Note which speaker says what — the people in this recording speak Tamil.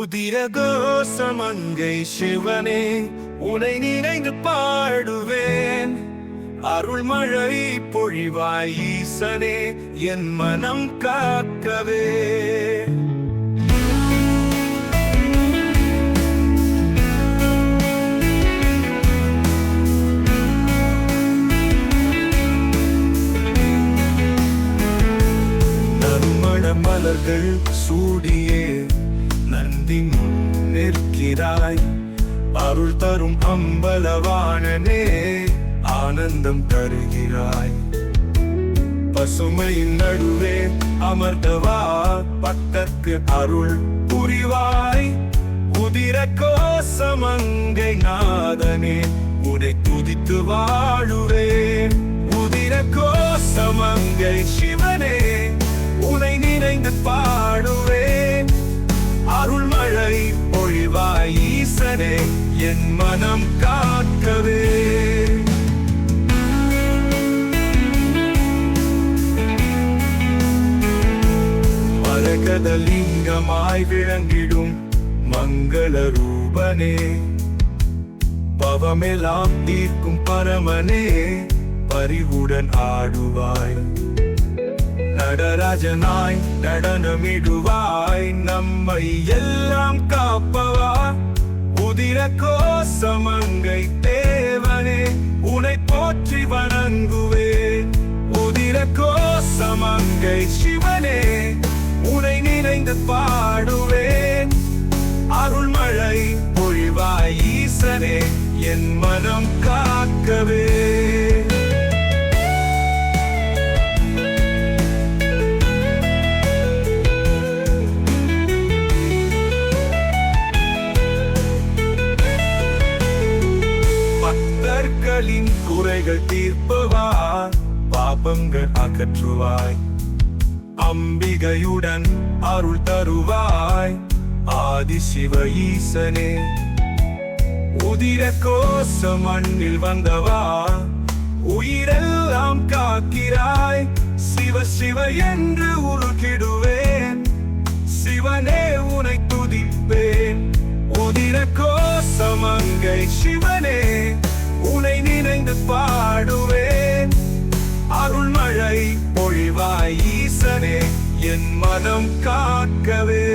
Speaker 1: உதிரகோசமங்கை சிவனே உனை நினைந்து பாடுவேன். அருள்மழை பொழிவாய் ஈசனே என் மனம் காக்கவே. மலர்கள் சூடியே நிற்கிறாய் அருள் தரும் அம்பலவாணனே ஆனந்தம் தருகிறாய். பசுமையின் நடுவே அமர்ந்தவா பக்தர்க்கு அருள் புரிவாய். உதிர கோசமங்கை நாதனே உடை துதித்து வாழுவே என் மனம் காக்கவே. மரகதலிங்கமாய் விளங்கிடும் மங்கள ரூபனே. பவமெல்லாம் தீர்க்கும் பரமனே பரிவுடன் ஆடுவாய். நடராஜனாய் நடனமிடுவாய் நம்மை எல்லாம் காப்பவா? உதிர கோசமங்கை தேவனே உனை போற்றி வணங்குவேன் உதிர கோசமங்கை சிவனே உனை நினைந்து பாடுவேன் மக்களின் குறைகள் தீர்ப்பவா பாபங்கள் அகற்றுவாய். அம்பிகையுடன் அருள் தருவாய். ஆதி சிவ ஈசனே. உதிர கோச மண்ணில் வந்தவா. உயிரெல்லாம் காக்கிறாய். சிவ சிவ என்று உருகிடுவேன் சிவனே உனை துதிப்பேன். உதிர கோசமங்கை சிவனே. உனை நினைந்து பாடுவேன். அருள்மழை பொழிவாய் ஈசனே என் மனம் காக்கவே.